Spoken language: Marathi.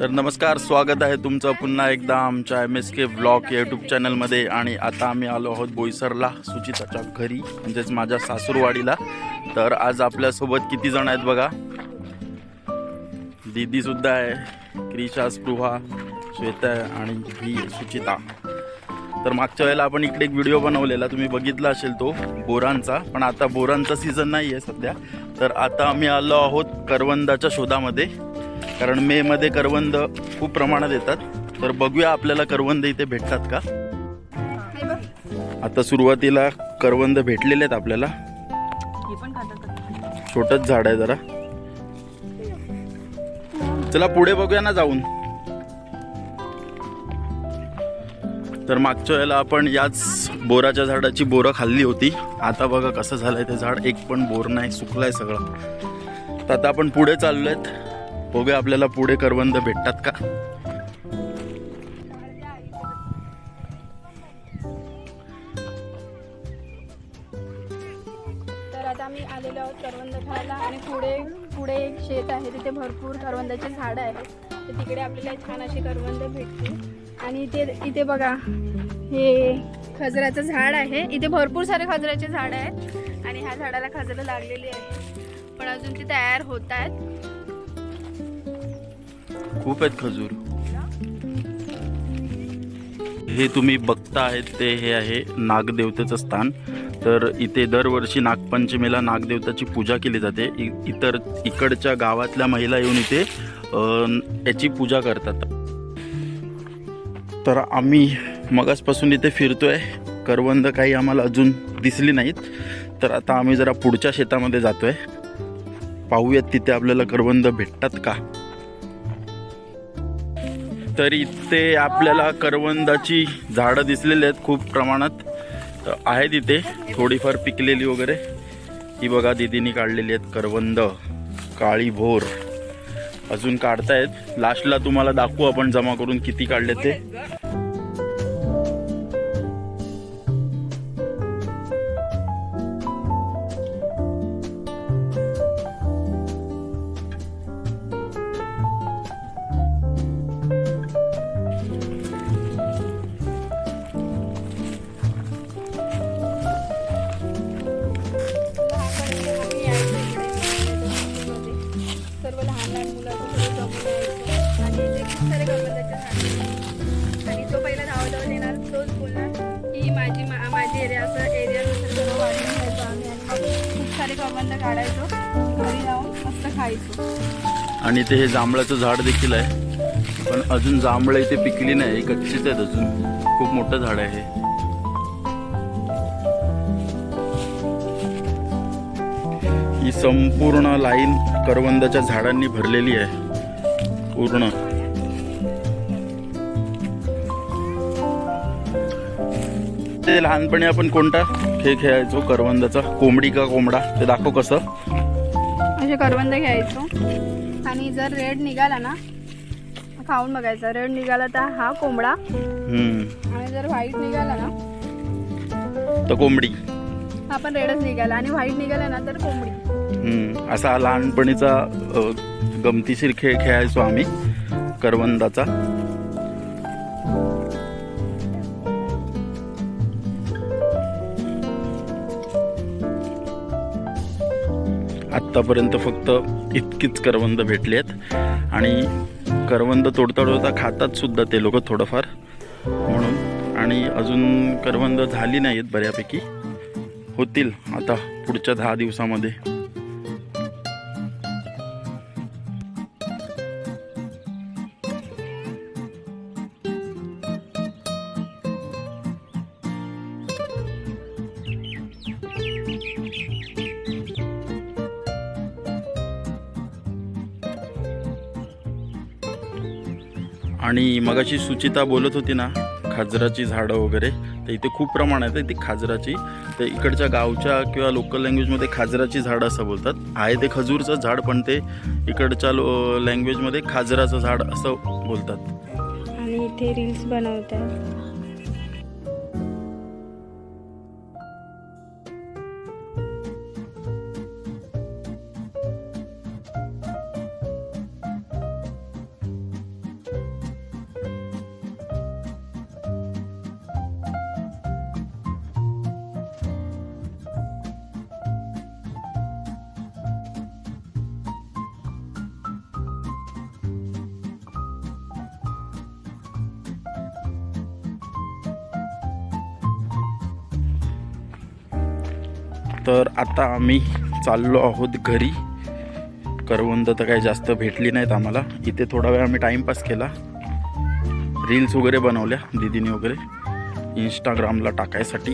तर नमस्कार स्वागत आहे तुमचं पुन्हा एकदा आमच्या M S K blog YouTube चॅनलमध्ये आणि आता आम्ही आलो आहोत बोईसरला सुचिताच्या घरी म्हणजेच माझ्या सासूरवाडीला. तर आज आपल्यासोबत किती जण आहेत बघा? दीदीसुद्धा आहे क्रिशा स्पृहा श्वेता आणि ही सुचिता. तर मागच्या वेळेला आपण इकडे एक व्हिडिओ बनवलेला तुम्ही बघितला असेल तो बोरांचा. पण आता बोरांचा सीझन नाही आहे सध्या. तर आता आम्ही आलो आहोत करवंदाच्या शोधामध्ये. कारण मेमध्ये करवंद खूप प्रमाणात येतात. तर बघूया आपल्याला करवंद इथे भेटतात का? आता सुरुवातीला करवंद भेटलेले आहेत आपल्याला. छोटंच झाड आहे जरा. चला पुढे बघूया ना जाऊन. तर मागच्या वेळेला आपण याच बोराच्या झाडाची बोरं खाल्ली होती. आता बघा कसं झालंय ते झाड. एक पण बोर नाही सुकलाय सगळं. तर आता आपण पुढे चाललोय बघूया आपल्याला पुढे करवंद भेटतात का? तर आता आम्ही आलेलो आहोत करवंद खायला आणि पुढे पुढे एक शेत आहे तिथे भरपूर करवंदाची झाडं आहेत. तर तिकडे आपल्याला छान अशी करवंद भेटतील. आणि इथे इथे बघा हे खजराचं झाड आहे. इथे भरपूर सारे खजराचे झाड आहेत. आणि ह्या झाडाला खजरं लागलेली आहे पण अजून ती तयार होत आहेत. खूप आहेत खजूर. हे तुम्ही बघता आहेत ते हे आहे नागदेवतेचं स्थान. तर इथे दरवर्षी नागपंचमीला नागदेवताची पूजा केली जाते. इ इतर इकडच्या गावातल्या महिला येऊन इथे याची पूजा करतात. तर आम्ही मगासपासून इथे फिरतो आहे करवंद काही आम्हाला अजून दिसली नाहीत. तर आता आम्ही जरा पुढच्या शेतामध्ये जातो आहे पाहूयात तिथे आपल्याला करवंद भेटतात का? तर इथे आपल्याला करवंदाची झाडं दिसलेली आहेत खूप प्रमाणात. तर आहेत इथे थोडीफार पिकलेली वगैरे. ही बघा दिदीनी काढलेली आहेत करवंद काळी भोर. अजून काढतायत. लास्टला तुम्हाला दाखवू आपण जमा करून किती काढले ते. आणि काढायचो. घरी जाऊन मस्त खायचो. आणि ते हे जांभळाचं झाड देखील आहे. पण अजून जांभळं इथे पिकली नाही. कच्चीच आहेत अजून. खूप मोठं झाड आहे हे. ही संपूर्ण लाईन करवंदाच्या झाडांनी भरलेली आहे. पूर्ण. ते लहानपणी आपण कोणता खेळ खेळायचो? करवंदाचा? कोंबडी का कोंबडा? ते दाखव कसं? असे करवंद घ्यायचो. आणि जर रेड निघाला ना खाऊन बघायचा. रेड निघाला तर हा कोंबडा. आणि जर व्हाईट निघाला ना तर कोंबडी. हा पण रेडच निघाला. आणि व्हाईट निघाला ना तर कोंबडी. असा लहानपणीचा गमतीशीर खेळ खेळायचो आम्ही करवंदाचा. आत्तापर्यंत फक्त इतकीच करवंद भेटली आहेत. आणि करवंद तोडता तोडता खातात सुद्धा ते लोक थोडंफार. म्हणून आणि अजून करवंद झाली नाहीत बऱ्यापैकी. होतील आता पुढच्या दहा दिवसामध्ये. आणि मगाशी सुचिता बोलत होती ना खाजराची झाडं वगैरे तर इथे खूप प्रमाण आहे ती खाजराची. तर इकडच्या गावच्या किंवा लोकल लँग्वेजमध्ये खाजराची झाडं असं बोलतात. आहे ते खजूरचं झाड पण ते इकडच्या लो लँग्वेजमध्ये खाजराचं झाड असं बोलतात. आणि इथे रील्स बनवतात. तर आता आम्ही चाललो आहोत घरी. करवंद तर काही जास्त भेटली नाहीत आम्हाला. इथे थोडा वेळ आम्ही टाईमपास केला. रील्स वगैरे बनवल्या दिदीने वगैरे. इंस्टाग्रामला टाकायसाठी.